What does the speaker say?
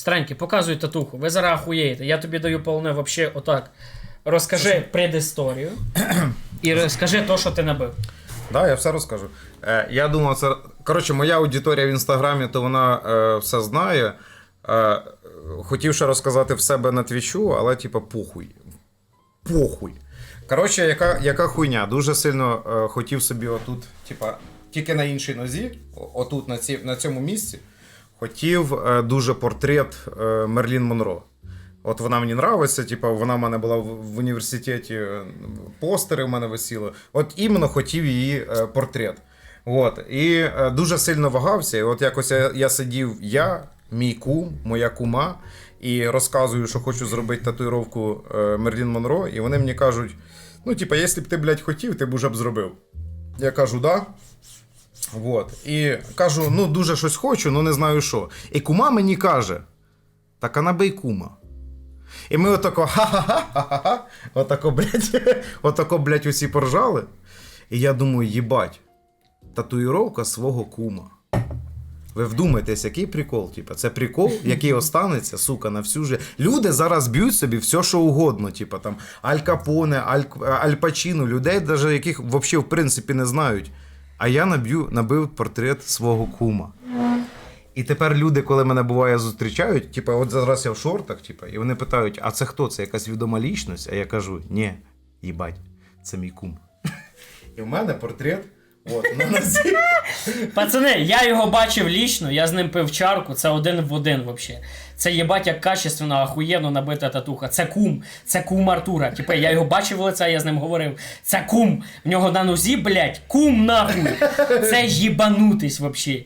Старенький, показуй татуху. Ви зараз ахуєєте. Я тобі даю полне вообще отак. Розкажи предісторію. І розкажи то, що ти набив. Да, я все розкажу. Е, я думав, це. Коротше, моя аудиторія в інстаграмі, то вона е, все знає. Е, хотів ще розказати в себе на твічу, але типа похуй. Похуй. Коротше, яка, яка хуйня? Дуже сильно е, хотів собі отут, типа, тільки на іншій нозі, отут, на, ці, на цьому місці, хотів е, дуже портрет е, Мерлін Монро. От вона мені нравиться, типу, вона в мене була в, університеті, е, постери в мене висіли. От іменно хотів її портрет. От. І дуже сильно вагався. І от якось я, я сидів, я, мій кум, моя кума, і розказую, що хочу зробити татуїровку Мерлін Монро, і вони мені кажуть: ну, типа, якщо б ти, блядь, хотів, ти б уже б зробив. Я кажу, да. Вот. І кажу, ну дуже щось хочу, ну не знаю що. І кума мені каже: так а набий кума. І ми отако ха-ха-ха-ха-ха, отако, блядь, отако, блядь, усі поржали. І я думаю, їбать, татуїровка свого кума. Ви вдумайтесь, який прикол? Типа, це прикол, який останеться, сука, на всю же. Люди зараз б'ють собі все, що угодно. Типа там Аль Капоне, Аль, Аль Пачіно, людей, даже яких взагалі в принципі не знають. А я наб'ю, набив портрет свого кума. І тепер люди, коли мене буває зустрічають, типу, от зараз я в шортах, типу, і вони питають: а це хто? Це якась відома лічність? А я кажу: ні, їбать, це мій кум. І в мене портрет. От, нозі. Пацани, я його бачив лічно, я з ним пив чарку, це один в один вообще. Це єбать як качественно, ахуєнно набита татуха. Це кум, це кум Артура. Типу, я його бачив в лице, я з ним говорив. Це кум. В нього на нозі, блядь, кум нахуй. Це їбанутись вообще.